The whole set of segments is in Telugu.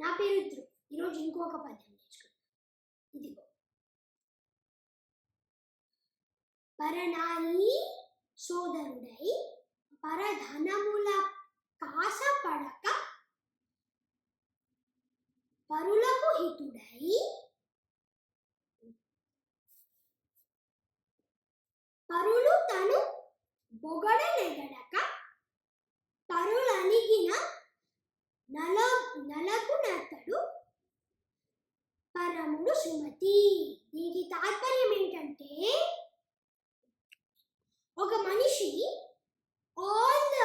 నా పేరు ధ్రువ్ ఈరోజు ఇంకొక పద్యం నేర్చుకుందాం. ఇదిగో. పరనాయి సోదరుడై పరధనముల కాసపడక పరులకు హితుడై పరులు తను బొగడనెగడక పరముడు సుమతి. దీనికి తాత్పర్యం ఏంటంటే ఒక మనిషి ఆల్ ద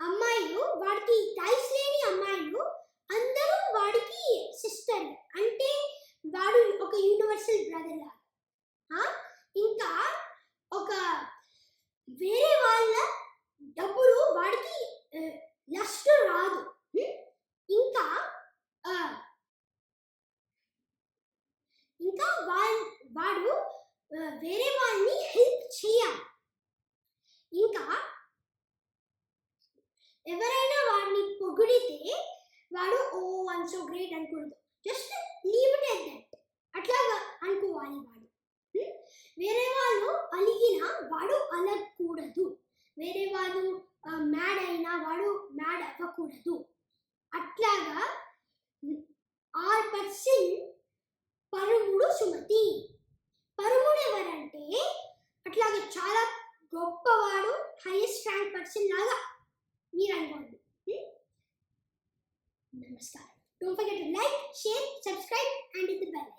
అమ్మాయిలు వాడికి టైస్ లేని అమ్మాయిలు అందరూ వాడికి సిస్టర్ అంటే వాడు ఒక యూనివర్సల్ బ్రదర్ లాగా ఆ? ఇంకా ఒక వేరే వాళ్ళ డబ్బులు వాడికి లస్ట్ రాదు హ్మ్? ఇంకా ఆ, ఇంకా వాళ్ళ వాడు వేరే వాళ్ళని హెల్ప్ చేయాలి. ఇంకా ఎవరైనా వాడిని పొగిడితే వాడు ఓ one so great అనుకూడదు just leave it at that అట్లా అనుకోవాలి వాడు. వేరే వాళ్ళు అలిగిన వాడు అలగకూడదు. వేరే వాళ్ళు మ్యాడ్ అయినా వాడు మ్యాడ్ అవ్వకూడదు. అట్లాగా ఆర్ పర్సెంట్ పరముడు సుమతి. పరముడు ఎవరంటే అట్లాగే చాలా గొప్పవాడు హైయెస్ట్ ర్యాంక్ పర్సన్ లాగా మీరు అనుకోండి. నమస్కారం. Don't forget to like share subscribe and hit the bell